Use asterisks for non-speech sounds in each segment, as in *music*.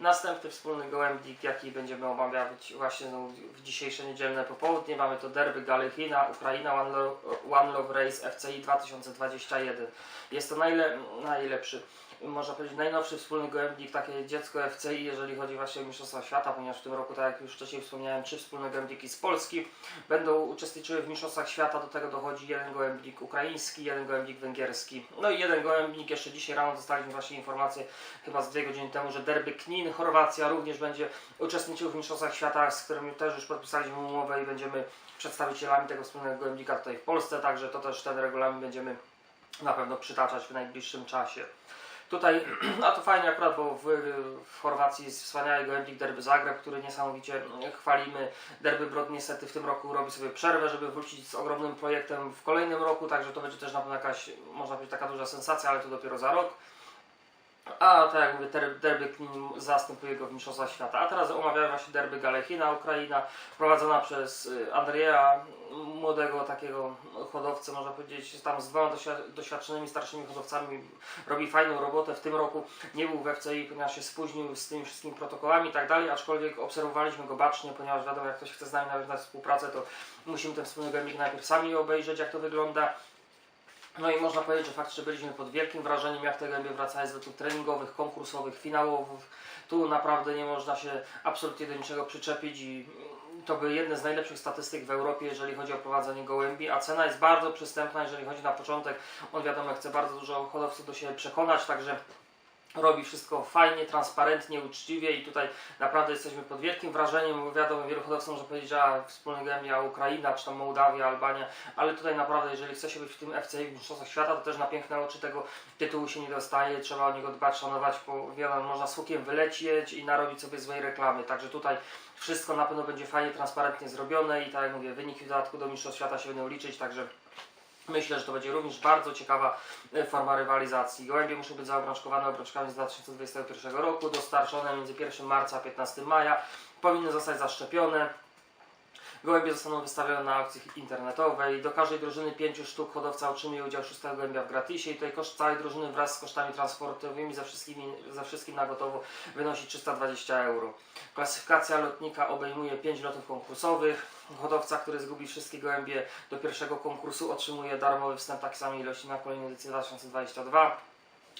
Następny wspólny gołębnik, jaki będziemy omawiać właśnie no, w dzisiejsze niedzielne popołudnie, mamy to derby Galechina, Ukraina One Love, One Love Race FCI 2021. Jest to najle, najlepszy, można powiedzieć najnowszy wspólny gołębnik, takie dziecko FCI, jeżeli chodzi właśnie o Mistrzostwa Świata, ponieważ w tym roku, tak jak już wcześniej wspomniałem, trzy wspólne gołębniki z Polski będą uczestniczyły w Mistrzostwach Świata, do tego dochodzi jeden gołębnik ukraiński, jeden gołębnik węgierski, no i jeden gołębnik, jeszcze dzisiaj rano dostaliśmy właśnie informację, chyba z dwie godziny temu, że derby Knin, Chorwacja również będzie uczestniczył w Mistrzostwach Świata, z którymi też już podpisaliśmy umowę i będziemy przedstawicielami tego wspólnego gołębnika tutaj w Polsce, także to też ten regulamin będziemy na pewno przytaczać w najbliższym czasie. Tutaj, a *clears throat* to fajnie akurat, bo w, w Chorwacji jest wspaniały gołębnik Derby Zagreb, który niesamowicie chwalimy. Derby Brod niestety w tym roku robi sobie przerwę, żeby wrócić z ogromnym projektem w kolejnym roku, także to będzie też na pewno jakaś, można powiedzieć, taka duża sensacja, ale to dopiero za rok. A tak jak derby Knin zastępuje go w Mistrzostwach Świata. A teraz omawiamy właśnie derby Galechina, Ukraina, prowadzona przez y, Andrzeja, młodego takiego hodowcę, można powiedzieć, tam z dwoma doświ- doświadczonymi starszymi hodowcami. Robi fajną robotę. W tym roku nie był w FCI, ponieważ się spóźnił z tymi wszystkimi protokołami i tak dalej, aczkolwiek obserwowaliśmy go bacznie, ponieważ wiadomo, jak ktoś chce z nami nawiązać współpracę, to musimy ten wspólny najpierw sami obejrzeć, jak to wygląda. No i można powiedzieć, że faktycznie byliśmy pod wielkim wrażeniem, jak te gębie wracają z lotów treningowych, konkursowych, finałowych. Tu naprawdę nie można się absolutnie do niczego przyczepić i to były jedne z najlepszych statystyk w Europie, jeżeli chodzi o prowadzenie gołębi, a cena jest bardzo przystępna, jeżeli chodzi na początek. On wiadomo, chce bardzo dużo hodowców do siebie przekonać, także robi wszystko fajnie, transparentnie, uczciwie i tutaj naprawdę jesteśmy pod wielkim wrażeniem, wiadomo, wielu hodowców może powiedzieć, że a, wspólny gębia Ukraina, czy tam Mołdawia, Albania, ale tutaj naprawdę, jeżeli chce się być w tym FCI w Mistrzostwach Świata, to też na piękne oczy tego tytułu się nie dostaje, trzeba o niego dbać, szanować, bo wiadomo, można z wylecieć i narobić sobie złej reklamy, także tutaj wszystko na pewno będzie fajnie, transparentnie zrobione i tak jak mówię, wyniki w dodatku do Mistrzostw Świata się będą liczyć, także Myślę, że to będzie również bardzo ciekawa e, forma rywalizacji. Gołębie muszą być zaobrączkowane obrączkami z 2021 roku, dostarczone między 1 marca a 15 maja. Powinny zostać zaszczepione. Gołębie zostaną wystawione na aukcji internetowej. Do każdej drużyny 5 sztuk hodowca otrzymuje udział 6 gołębia w gratisie i tutaj koszt całej drużyny wraz z kosztami transportowymi wszystkimi, ze wszystkim na gotowo wynosi 320 euro. Klasyfikacja lotnika obejmuje 5 lotów konkursowych. Hodowca, który zgubi wszystkie gołębie do pierwszego konkursu otrzymuje darmowy wstęp takiej samej ilości na kolejną edycję 2022.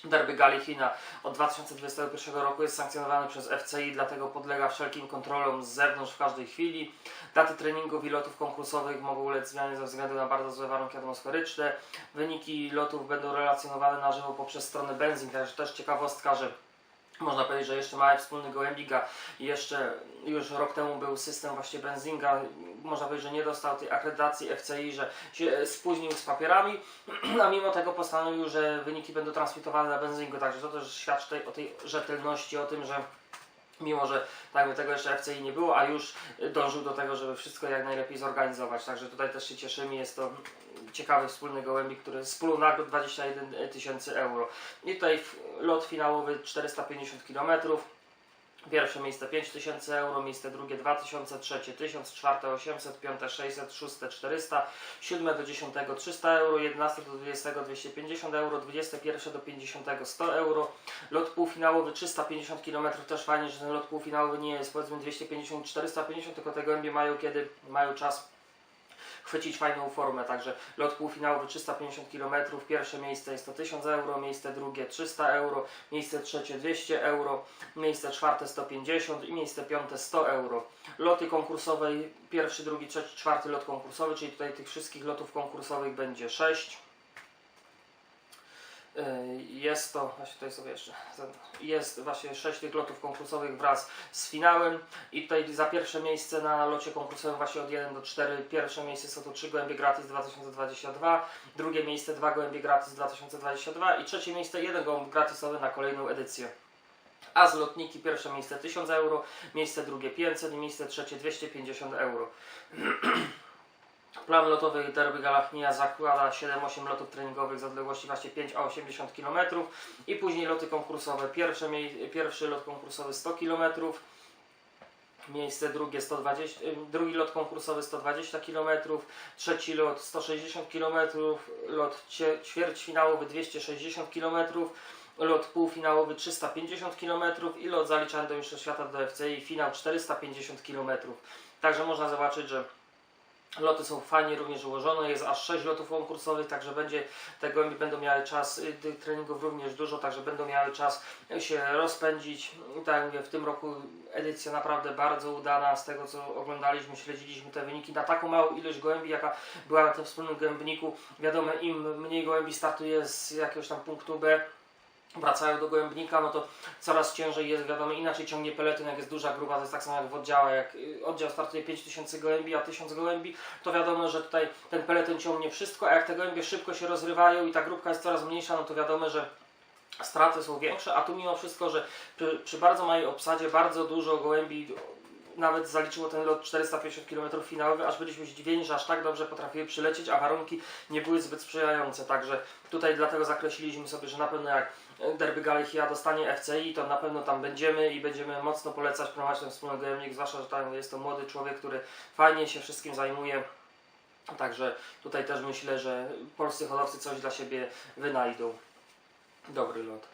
Derby Galechina od 2021 roku jest sankcjonowany przez FCI, dlatego podlega wszelkim kontrolom z zewnątrz w każdej chwili. Daty treningów i lotów konkursowych mogą ulec zmianie ze względu na bardzo złe warunki atmosferyczne. Wyniki lotów będą relacjonowane na żywo poprzez stronę Benzing, także też ciekawostka, że można powiedzieć, że jeszcze mały wspólny gołębiga i jeszcze już rok temu był system właśnie Benzinga. Można powiedzieć, że nie dostał tej akredytacji FCI, że się spóźnił z papierami, *clears throat* a mimo tego postanowił, że wyniki będą transmitowane na Benzingu. Także to też świadczy o tej rzetelności, o tym, że mimo, że tak tego jeszcze FCI nie było, a już dążył do tego, żeby wszystko jak najlepiej zorganizować. Także tutaj też się cieszymy, jest to ciekawy wspólny gołębik, który pulu nagród 21 tysięcy euro. I tutaj lot finałowy 450 km. Pierwsze miejsce 5000 euro, miejsce drugie 2000, trzecie 1000, czwarte 800, piąte 600, szóste 400, siódme do 10 300 euro, 11 do 20 250 euro, 21 do 50 100 euro. Lot półfinałowy 350 km, też fajnie, że ten lot półfinałowy nie jest powiedzmy 250, 450, tylko te gołębie mają kiedy mają czas chwycić fajną formę, także lot półfinałowy 350 km, pierwsze miejsce jest to 1000 euro, miejsce drugie 300 euro, miejsce trzecie 200 euro, miejsce czwarte 150 i miejsce piąte 100 euro. Loty konkursowe, pierwszy, drugi, trzeci, czwarty lot konkursowy, czyli tutaj tych wszystkich lotów konkursowych będzie 6. Jest to, właśnie tutaj sobie jeszcze, jest właśnie 6 tych lotów konkursowych wraz z finałem i tutaj za pierwsze miejsce na locie konkursowym właśnie od 1 do 4, pierwsze miejsce są to 3 gołębie gratis 2022, drugie miejsce 2 gołębie gratis 2022 i trzecie miejsce 1 gołąb gratisowy na kolejną edycję. A z lotniki pierwsze miejsce 1000 euro, miejsce drugie 500 i miejsce trzecie 250 euro. *clears throat* Plan lotowy Derby Galachnia zakłada 7-8 lotów treningowych z odległości właśnie 5 a 80 km i później loty konkursowe. Pierwsze, mie- pierwszy lot konkursowy 100 km, miejsce drugie 120, y, drugi lot konkursowy 120 km, trzeci lot 160 km, lot ćwierćfinałowy 260 km lot półfinałowy 350 km i lot zaliczany do Mistrzostw Świata do FCI finał 450 km. Także można zobaczyć, że Loty są fajnie również ułożone, jest aż 6 lotów konkursowych, także będzie, te gołębie będą miały czas, y, tych treningów również dużo, także będą miały czas się rozpędzić. Tak mówię, w tym roku edycja naprawdę bardzo udana, z tego co oglądaliśmy, śledziliśmy te wyniki na taką małą ilość gołębi, jaka była na tym wspólnym gołębniku. Wiadomo, im mniej gołębi startuje z jakiegoś tam punktu B, wracają do gołębnika, no to coraz ciężej jest, wiadomo, inaczej ciągnie peleton, jak jest duża grupa, to jest tak samo jak w oddziale, jak y, oddział startuje 5000 gołębi, a 1000 gołębi, to wiadomo, że tutaj ten peleton ciągnie wszystko, a jak te gołębie szybko się rozrywają i ta grupka jest coraz mniejsza, no to wiadomo, że straty są większe, a tu mimo wszystko, że przy, przy bardzo małej obsadzie bardzo dużo gołębi nawet zaliczyło ten lot 450 km finałowy, aż byliśmy zdziwieni, że aż tak dobrze potrafiły przylecieć, a warunki nie były zbyt sprzyjające. Także tutaj dlatego zakreśliliśmy sobie, że na pewno jak Derby Gallichia dostanie FCI, to na pewno tam będziemy i będziemy mocno polecać promować ten wspólny gojemnik, zwłaszcza, że tam jest to młody człowiek, który fajnie się wszystkim zajmuje. Także tutaj też myślę, że polscy hodowcy coś dla siebie wynajdą. Dobry lot.